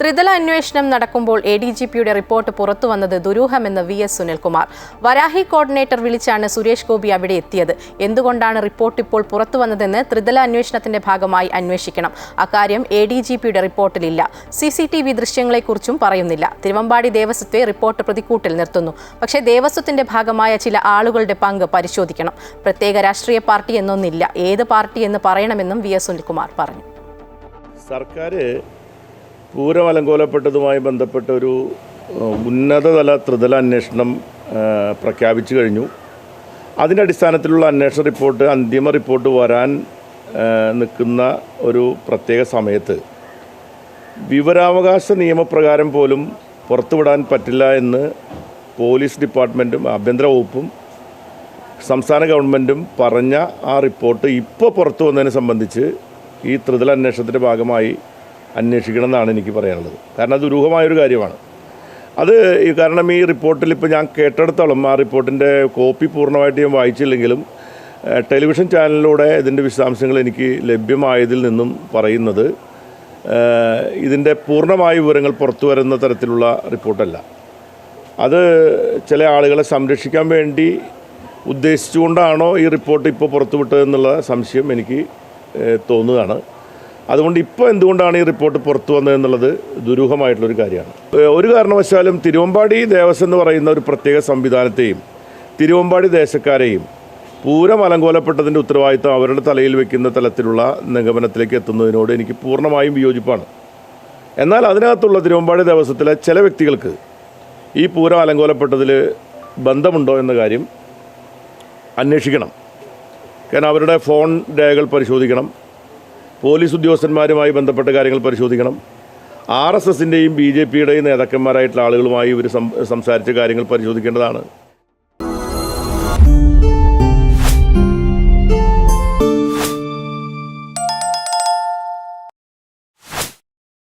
ത്രിതല അന്വേഷണം നടക്കുമ്പോൾ എ ഡി ജി പിയുടെ റിപ്പോർട്ട് പുറത്തു വന്നത് ദുരൂഹമെന്ന് V S Sunilkumar. Varahi coordinator വിളിച്ചാണ് സുരേഷ് ഗോപി അവിടെ എത്തിയത്. എന്തുകൊണ്ടാണ് റിപ്പോർട്ട് ഇപ്പോൾ പുറത്തു വന്നതെന്ന് ത്രിതല അന്വേഷണത്തിന്റെ ഭാഗമായി അന്വേഷിക്കണം. അക്കാര്യം എ ഡി ജി പിയുടെ റിപ്പോർട്ടിലില്ല. സി സി ടി വി ദൃശ്യങ്ങളെക്കുറിച്ചും പറയുന്നില്ല. തിരുവമ്പാടി ദേവസ്വത്തെ റിപ്പോർട്ട് പ്രതിക്കൂട്ടിൽ നിർത്തുന്നു. പക്ഷേ ദേവസ്വത്തിന്റെ ഭാഗമായ ചില ആളുകളുടെ പങ്ക് പരിശോധിക്കണം. പ്രത്യേക രാഷ്ട്രീയ പാർട്ടി എന്നൊന്നില്ല. ഏത് പാർട്ടി എന്ന് പറയണമെന്നും വി എസ് സുനിൽകുമാർ പറഞ്ഞു. സർക്കാർ പൂരം അലങ്കോലപ്പെട്ടതുമായി ബന്ധപ്പെട്ട ഒരു ഉന്നതതല ത്രിതല അന്വേഷണം പ്രഖ്യാപിച്ചു കഴിഞ്ഞു. അതിന്റെ അടിസ്ഥാനത്തിലുള്ള അന്വേഷണ റിപ്പോർട്ട് അന്തിമ റിപ്പോർട്ട് വരാൻ നിൽക്കുന്ന ഒരു പ്രത്യേക സമയത്ത്. വിവരാവകാശ നിയമപ്രകാരം പോലും പുറത്തുവിടാൻ പറ്റില്ല എന്ന് പോലീസ് ഡിപ്പാർട്ട്മെന്റും ആഭ്യന്തര വകുപ്പും സംസ്ഥാന ഗവൺമെന്റും പറഞ്ഞ ആ റിപ്പോർട്ട് ഇപ്പോൾ പുറത്തു വന്നതിനെ സംബന്ധിച്ച് ഈ ത്രിതല അന്വേഷണത്തിന്റെ ഭാഗമായി അന്വേഷിക്കണം എന്നാണ് എനിക്ക് പറയാനുള്ളത്. കാരണം അത് ദുരൂഹമായൊരു കാര്യമാണ്. അത് ഈ കാരണം ഈ റിപ്പോർട്ടിൽ ഇപ്പോൾ ഞാൻ കേട്ടെടുത്തോളം ആ റിപ്പോർട്ടിന്റെ കോപ്പി പൂർണമായിട്ട് ഞാൻ വായിച്ചില്ലെങ്കിലും ടെലിവിഷൻ ചാനലിലൂടെ ഇതിന്റെ വിശദാംശങ്ങൾ എനിക്ക് ലഭ്യമായതിൽ നിന്നും പറയുന്നത് ഇതിന്റെ പൂർണമായ വിവരങ്ങൾ പുറത്തു വരുന്ന തരത്തിലുള്ള റിപ്പോർട്ടല്ല. അത് ചില ആളുകളെ സംരക്ഷിക്കാൻ വേണ്ടി ഉദ്ദേശിച്ചുകൊണ്ടാണോ ഈ റിപ്പോർട്ട് ഇപ്പോൾ പുറത്തുവിട്ടതെന്നുള്ള സംശയം എനിക്ക് തോന്നുകയാണ്. അതുകൊണ്ട് ഇപ്പോൾ എന്തുകൊണ്ടാണ് ഈ റിപ്പോർട്ട് പുറത്തു വന്നതെന്നുള്ളത് ദുരൂഹമായിട്ടുള്ളൊരു കാര്യമാണ്. ഒരു കാരണവശാലും തിരുവമ്പാടി ദേവസ്വം എന്ന് പറയുന്ന ഒരു പ്രത്യേക സംവിധാനത്തെയും തിരുവമ്പാടി ദേശക്കാരെയും പൂരം അലങ്കോലപ്പെട്ടതിന്റെ ഉത്തരവാദിത്തം അവരുടെ തലയിൽ വെക്കുന്ന തലത്തിലുള്ള നിഗമനത്തിലേക്ക് എത്തുന്നതിനോട് എനിക്ക് പൂർണമായും വിയോജിപ്പാണ്. എന്നാൽ അതിനകത്തുള്ള തിരുവമ്പാടി ദേവസ്വത്തിലെ ചില വ്യക്തികൾക്ക് ഈ പൂരം അലങ്കോലപ്പെട്ടതിൽ ബന്ധമുണ്ടോ എന്ന കാര്യം അന്വേഷിക്കണം. കാരണം അവരുടെ ഫോൺ രേഖകൾ പരിശോധിക്കണം. പോലീസ് ഉദ്യോഗസ്ഥന്മാരുമായി ബന്ധപ്പെട്ട കാര്യങ്ങൾ പരിശോധിക്കണം. ആർ എസ് എസിന്റെയും ബി ജെ പിയുടെയും നേതാക്കന്മാരായിട്ടുള്ള ആളുകളുമായി ഇവർ സംസാരിച്ച കാര്യങ്ങൾ പരിശോധിക്കേണ്ടതാണ്.